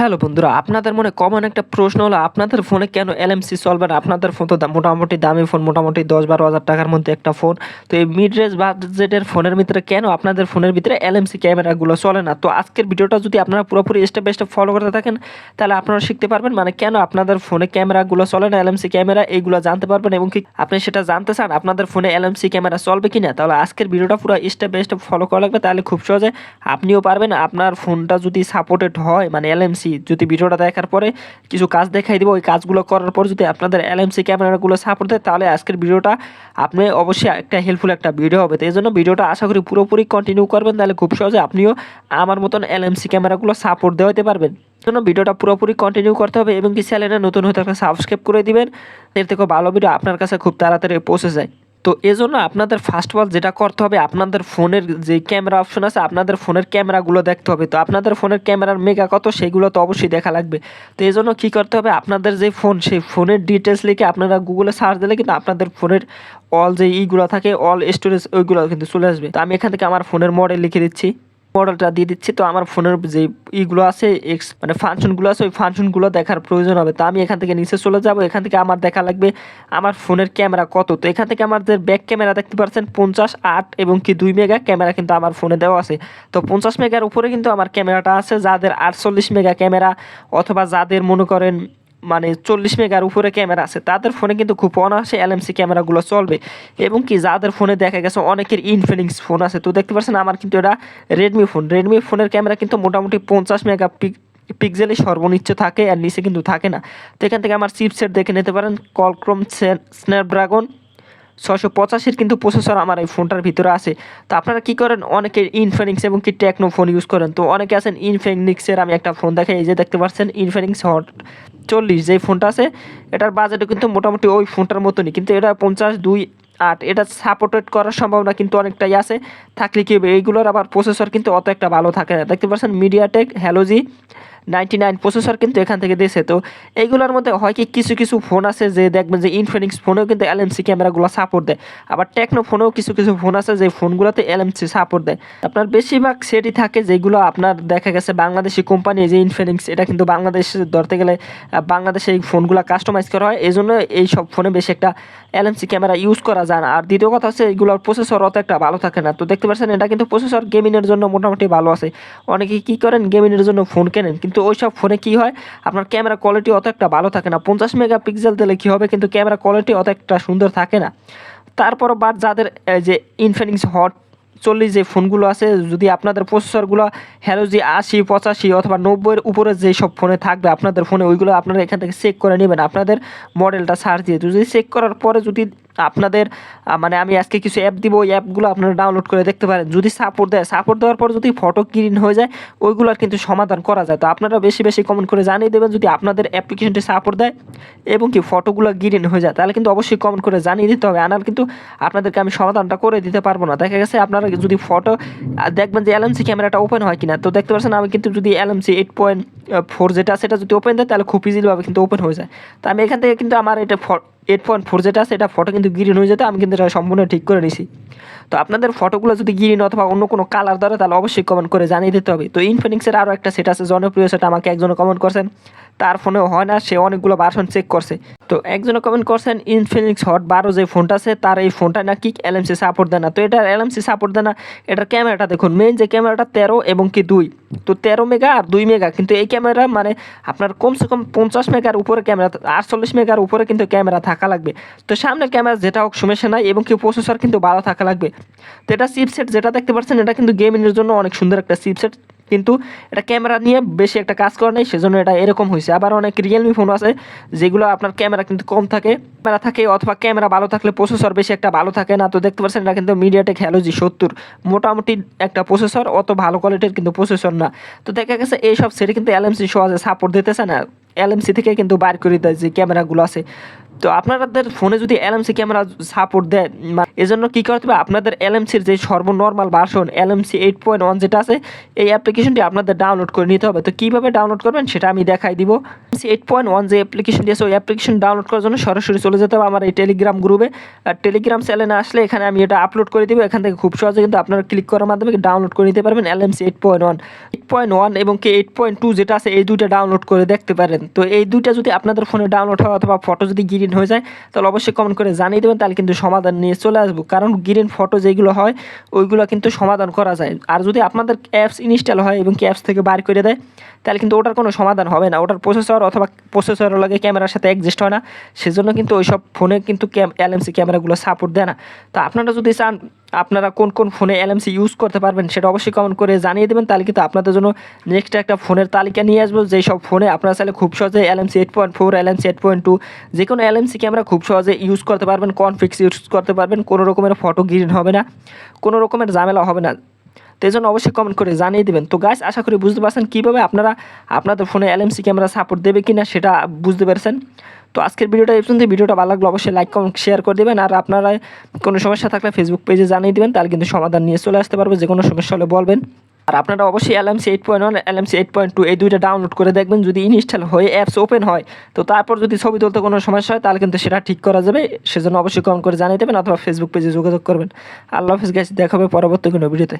Hello বন্ধুরা, আপনাদের মনে কমন একটা প্রশ্ন হলো, আপনাদের ফোনে কেন এলএমসি না আপনাদের ফোন তো মোটামুটি দামি ফোন মোটামুটি দশ বারো হাজার টাকার মধ্যে একটা ফোন তো এই মিড রেঞ্জ বাজেটের ফোনের ভিতরে কেন আপনাদের ফোনের ভিতরে এলএমসি ক্যামেরাগুলো চলে না? তো আজকের ভিডিওটা যদি আপনারা পুরোপুরি স্টেপ বাই স্টেপ ফলো করতে থাকেন, তাহলে আপনারা শিখতে পারবেন মানে কেন আপনাদের ফোনে ক্যামেরাগুলো চলে না এলএমসি ক্যামেরা এইগুলো জানতে পারবেন এবং কি আপনি সেটা জানতে চান, আপনাদের ফোনে এলএমসি ক্যামেরা চলবে কি না তাহলে আজকের ভিডিওটা পুরো স্টেপ বাই স্টেপ ফলো করা লাগবে, তাহলে খুব সহজে আপনিও পারবেন, আপনার ফোনটা যদি সাপোর্টেড হয় মানে এলএমসি যদি ভিডিওটা দেখার পরে কিছু কাজ দেখাই দিব, ওই কাজগুলো করার পর যদি আপনাদের এলএমসি ক্যামেরাগুলো সাপোর্ট দেয়, তাহলে আজকের ভিডিওটা আপনি অবশ্যই একটা হেল্পফুল একটা ভিডিও হবে। তো এই জন্য ভিডিওটা আশা করি পুরোপুরি কন্টিনিউ করবেন, তাহলে খুব সহজে আপনিও আমার মতন এলএমসি ক্যামেরাগুলো সাপোর্ট দেওয়াতে পারবেন। জন্য ভিডিওটা পুরোপুরি কন্টিনিউ করতে হবে এবং কি চ্যানেলে নতুন হতে থাকলে সাবস্ক্রাইব করে দিবেন, এর থেকে ভালো ভিডিও আপনার কাছে খুব তাড়াতাড়ি পৌঁছে যায়। তো এজন্য আপনাদের ফার্স্ট অফ অল যেটা করতে হবে, আপনাদের ফোনের যে ক্যামেরা অপশন আছে, আপনাদের ফোনের ক্যামেরাগুলো দেখতে হবে। তো আপনাদের ফোনের ক্যামেরার মেগা কত, সেগুলো তো অবশ্যই দেখা লাগবে। তো এই জন্য কী করতে হবে, আপনাদের যে ফোন সেই ফোনের ডিটেলস লিখে আপনারা গুগলে সার্চ দিলে কিন্তু আপনাদের ফোনের অল যে ইগুলো থাকে অল স্টোরেজ ওইগুলো কিন্তু চলে আসবে। তো আমি এখান থেকে আমার ফোনের মডেল লিখে দিচ্ছি। মডেলটা দিয়ে দিচ্ছি, তো আমার ফোনের যে ইগুলো আছে এক্স মানে ফাংশনগুলো আছে, ওই ফাংশনগুলো দেখার প্রয়োজন হবে। তো আমি এখান থেকে নিচে চলে যাব, এখান থেকে আমার দেখা লাগবে আমার ফোনের ক্যামেরা কত। তো এখান থেকে আমার যে ব্যাক ক্যামেরা দেখতে পাচ্ছেন, পঞ্চাশ, আট এবং কি দুই মেগা ক্যামেরা কিন্তু আমার ফোনে দেওয়া আছে। তো পঞ্চাশ মেগার উপরে কিন্তু আমার ক্যামেরাটা আছে, যাদের আটচল্লিশ মেগা ক্যামেরা অথবা যাদের মনে করেন মানে চল্লিশ মেগার উপরে ক্যামেরা আছে, তাদের ফোনে কিন্তু খুব অনায়াসে এলএমসি ক্যামেরাগুলো চলবে। এবং কি, যাদের ফোনে দেখা গেছে অনেকের ইনফিনিক্স ফোন আছে, তো দেখতে পাচ্ছেন আমার কিন্তু এটা রেডমি ফোন রেডমি ফোনের ক্যামেরা কিন্তু মোটামুটি পঞ্চাশ মেগা পিক পিক্সেলই সর্বনিচ্চ থাকে, আর নিচে কিন্তু থাকে না। তো এখান থেকে আমার চিপসেট দেখে নিতে পারেন কলক্রম স্ন্যাপড্রাগন ছশো পঁচাশির কিন্তু প্রসেসর আমার এই ফোনটার ভিতরে আছে। তো আপনারা কি করেন? অনেকে ইনফিনিক্স এবং কি টেকনো ফোন ইউজ করেন। তো অনেকে আছেন ইনফিনিক্সের আমি একটা ফোন দেখাই, এই যে দেখতে পাচ্ছেন ইনফিনিক্স হট চল্লিশ যেই ফোনটা আছে, এটার বাজেটও কিন্তু মোটামুটি ওই ফোনটার মতনই। কিন্তু এটা পঞ্চাশ, দুই, আট, এটা সাপোর্টেড করার সম্ভাবনা কিন্তু অনেকটাই আছে। থাকলে কি হবে? এইগুলোর আবার প্রসেসর কিন্তু অত একটা ভালো থাকে না। দেখতে পাচ্ছেন MediaTek Helio G ninety nine processor কিন্তু এখান থেকে দিয়েছে তো এইগুলোর মধ্যে হয় কি, কিছু কিছু ফোন আছে যে দেখবেন যে ইনফিনিক্স ফোনেও কিন্তু এলএমসি ক্যামেরাগুলো সাপোর্ট দেয়। আবার টেকনো ফোনেও কিছু কিছু ফোন আছে যে ফোনগুলোতে এলএমসি সাপোর্ট দেয়। আপনার বেশিরভাগ সেটই থাকে যেগুলো আপনার দেখা গেছে বাংলাদেশি কোম্পানি যে ইনফিনিক্স এটা কিন্তু বাংলাদেশে ধরতে গেলে বাংলাদেশে এই ফোনগুলো কাস্টমাইজ করা হয়। এই জন্য এই সব ফোনে বেশি একটা এলএমসি ক্যামেরা ইউজ করা যায় না। আর দ্বিতীয় কথা হচ্ছে এগুলোর প্রসেসর অত একটা ভালো থাকে না। তো দেখতে পাচ্ছেন, এটা কিন্তু প্রসেসর গেমিংয়ের জন্য মোটামুটি ভালো আছে। অনেকে কী করেন গেমিংয়ের জন্য ফোন কেনেন। কিন্তু ওই সব ফোনে কী হয়? আপনার ক্যামেরা কোয়ালিটি অত একটা ভালো থাকে না। পঞ্চাশ মেগা পিক্সেল দিলে কী হবে? কিন্তু ক্যামেরা কোয়ালিটি অত একটা সুন্দর থাকে না। তারপর বাদ যাদের এই যে ইনফিনিক্স হট চল্লিশ যে ফোনগুলো আছে, যদি আপনাদের প্রসেসরগুলো হ্যালো হ্যালোজি আশি, পঁচাশি অথবা নব্বইয়ের উপরে যে সব ফোনে থাকবে, আপনাদের ফোনে ওইগুলো আপনারা এখান থেকে চেক করে নেবেন। আপনাদের মডেলটা সার্চ দিয়ে। যদি চেক করার পরে যদি আপনাদের মানে আমি আজকে কিছু অ্যাপ দিব, ওই অ্যাপগুলো আপনারা ডাউনলোড করে দেখতে পারেন। যদি সাপোর্ট দেয় সাপোর্ট দেওয়ার পর যদি ফটো গ্রিন হয়ে যায়, ওইগুলোর কিন্তু সমাধান করা যায়। তো আপনারা বেশি বেশি কমেন্ট করে জানিয়ে দেবেন, যদি আপনাদের অ্যাপ্লিকেশনটি সাপোর্ট দেয় এবং কি ফটোগুলো গ্রিন হয়ে যায়, তাহলে কিন্তু অবশ্যই কমেন্ট করে জানিয়ে দিতে হবে। আনার কিন্তু আপনাদেরকে আমি সমাধানটা করে দিতে পারব না। দেখা গেছে আপনারা যদি ফটো দেখবেন যে এলএমসি ক্যামেরাটা ওপেন হয় কিনা। তো দেখতে পাচ্ছেন আমি কিন্তু যদি এলএমসি এইট পয়েন্ট ফোর যেটা সেটা যদি ওপেন দেয়, তাহলে খুব ইজিলিভাবে কিন্তু ওপেন হয়ে যায়। তো আমি এখান থেকে কিন্তু আমার এটা এইট পয়েন্ট ফোর যেটা আছে, এটা ফটো কিন্তু গ্রিন হয়ে যেতে, আমি কিন্তু এটা সম্পূর্ণ ঠিক করে নিছি। তো আপনাদের ফটোগুলো যদি গ্রিন অথবা অন্য কোনো কালার ধরে, তাহলে অবশ্যই কমেন্ট করে জানিয়ে দিতে হবে। তো ইনফিনিক্সের আরও একটা সেট আছে, জনপ্রিয় সেটা আমাকে একজনে কমেন্ট করছেন। তার ফোনেও হয় না, সে অনেকগুলো ভার্সন চেক করছে। তো একজনে কমেন্ট করছেন ইনফিনিক্স হট বারো যে ফোনটা আছে, তার এই ফোনটা না নাকি এলএমসি সাপোর্ট দেয় না। তো এটার এলএমসি সাপোর্ট দেয় না, এটার ক্যামেরাটা দেখুন মেইন যে ক্যামেরাটা তেরো এবং কি দুই। তো তেরো মেগা আর দুই মেগা কিন্তু এই ক্যামেরা মানে আপনার কমসে কম পঞ্চাশ মেগার উপরে ক্যামেরা আটচল্লিশ মেগার উপরে কিন্তু ক্যামেরা থাকা লাগবে। তো সামনের ক্যামেরা যেটা হোক, সমস্যা নাই, এবং কি প্রসেসর কিন্তু ভালো থাকা লাগবে। তো এটা চিপসেট যেটা দেখতে পাচ্ছেন, এটা কিন্তু গেমিংয়ের জন্য অনেক সুন্দর একটা চিপসেট কিন্তু এটা ক্যামেরা নিয়ে বেশি একটা কাজ করে নাই, সেজন্য এটা এরকম হয়েছে। আবার অনেক রিয়েলমি ফোন আছে, যেগুলো আপনার ক্যামেরা কিন্তু কম থাকে, ক্যামেরা থাকে অথবা ক্যামেরা ভালো থাকলে প্রসেসর বেশি একটা ভালো থাকে না, তো দেখতে পাচ্ছেন এটা কিন্তু মিডিয়াটেক হ্যালোজি সত্তর। মোটামুটি একটা প্রসেসর অত ভালো কোয়ালিটির কিন্তু প্রসেসর না। তো দেখা গেছে এই সব সেটে কিন্তু এলএমসি সহজে সাপোর্ট দিতেছে না। এলএমসি থেকে কিন্তু বার করে দেয় যে ক্যামেরাগুলো আছে। তো আপনাদের ফোনে যদি এলএমসি ক্যামেরা সাপোর্ট দেয় এজন্য কী করতে হবে? আপনাদের এলএমসির যে সর্বনর্মাল version LMC eight point one যেটা আছে, এই অ্যাপ্লিকেশনটি আপনাদের ডাউনলোড করে নিতে হবে। তো কীভাবে ডাউনলোড করবেন সেটা আমি দেখাই দিব। এইট পয়েন্ট ওয়ান যে অ্যাপ্লিকেশনটি আছে ওই অ্যাপ্লিকেশন ডাউনলোড করার জন্য সরাসরি চলে যেতে হবে আমার এই টেলিগ্রাম গ্রুপে আর টেলিগ্রাম চ্যানেলে আসলে এখানে আমি এটা আপলোড করে দিব। এখান থেকে খুব সহজে কিন্তু আপনারা ক্লিক করার মাধ্যমে ডাউনলোড করে নিতে পারবেন LMC eight point one eight point one এবং কি এইট পয়েন্ট টু যেটা আছে, এই দুইটা ডাউনলোড করে দেখতে পারেন। তো এই দুইটা যদি আপনাদের ফোনে ডাউনলোড হয় অথবা ফটো যদি গ্রিন হয়ে যায়, তাহলে অবশ্যই কমেন্ট করে জানিয়ে দেবেন, তাহলে কিন্তু সমাধান নিয়ে চলে আসব। কারণ গ্রিন ফটো যেগুলো হয়, ওইগুলো কিন্তু সমাধান করা যায়। আর যদি আপনাদের অ্যাপস ইনস্টল হয় এবং অ্যাপস থেকে বার করে দেয়, তাহলে কিন্তু ওটার কোনো সমাধান হবে না। ওটার প্রসেসর অথবা প্রসেসরের লাগে ক্যামেরার সাথে অ্যাডজাস্ট হয় না। সেজন্য কিন্তু ওইসব ফোনে কিন্তু এলএমসি ক্যামেরাগুলো সাপোর্ট দেয় না। তো আপনারা যদি চান আপনারা কোন কোন ফোনে এলএমসি ইউজ করতে পারবেন সেটা অবশ্যই কমেন্ট করে জানিয়ে দেবেন। তাহলে কিন্তু আপনাদের জন্য নেক্সট একটা ফোনের তালিকা নিয়ে আসব। যেই সব ফোনে আপনারা চাইলে খুব সহজে LMC eight point four LMC eight point two যে কোনো এলএমসি ক্যামেরা খুব সহজে ইউজ করতে পারবেন। কনফিক্স ইউজ করতে পারবেন। কোনো রকমের ফটো গ্রিন হবে না। কোনো রকমের ঝামেলা হবে না। তো এই জন্য অবশ্যই কমেন্ট করে জানিয়ে দেবেন। তো গাছ আশা করি বুঝতে পারছেন কীভাবে আপনারা আপনাদের ফোনে এলএমসি ক্যামেরা সাপোর্ট দেবে কি না সেটা বুঝতে পারছেন। তো আজকের ভিডিওটা এই পর্যন্ত ভিডিওটা ভালো লাগলে অবশ্যই লাইক কমেন্ট শেয়ার করে দেবেন। আর আপনারা কোনো সমস্যা থাকলে ফেসবুক পেজে জানিয়ে দেবেন, তাহলে কিন্তু সমাধান নিয়ে চলে আসতে পারব যে কোনো সমস্যা হলে বলবেন। আর আপনারা অবশ্যই LMC eight point one LMC eight point two এই দুইটা ডাউনলোড করে দেখবেন। যদি ইনস্টল হয়ে অ্যাপস ওপেন হয়, তো তারপর যদি ছবি তুলতে কোনো সমস্যা হয়, তাহলে কিন্তু সেটা ঠিক করা যাবে। সেজন্য অবশ্যই কমেন্ট করে জানিয়ে দেবেন, অথবা ফেসবুক পেজে যোগাযোগ করবেন। আল্লাহ হাফিজ গাছ দেখাবে পরবর্তী কোনো ভিডিওতে।